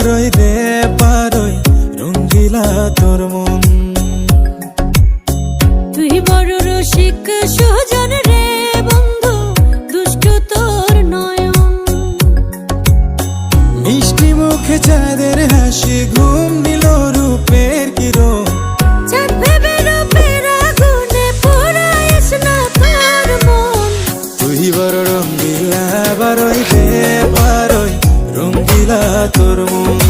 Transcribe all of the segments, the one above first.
পারই রে পারই রঙ্গিলা তোর মন। তুই বড় রসিক সুজন রে বন্ধু দুষ্ট তোর নয়ন। মিষ্টি মুখে চাঁদের হাসি ঘুম নিল রূপের কিরণ। তুই বড় রঙ্গিলা বারই রে তোর মন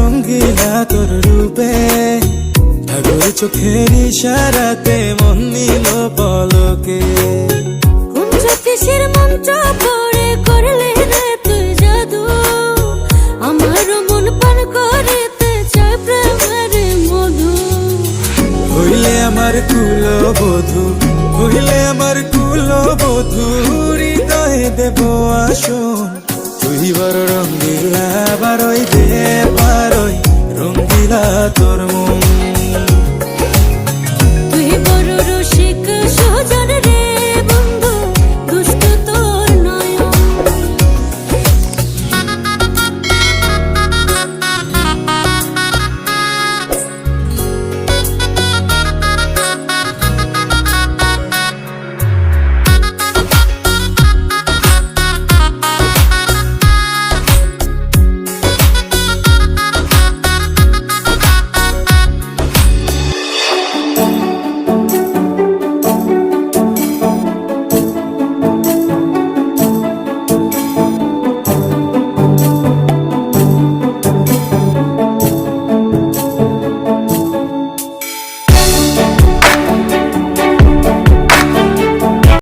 রঙ্গিলা তোর রূপে। ঠাকুর চোখের ইশারাতে মন নিল পলকে। কোন জ্যোতিষের মন্ত্র পড়ে করলে রে তুই জাদু। আমার মন পান করিতে প্রেমের মধু। হইলে আমার কুল বধু হইলে আমার কুল বধু হৃদয়ে দেব আসন। তুই বড় রঙ্গিলা বারই দে পারই রঙ্গিলা তোর মন।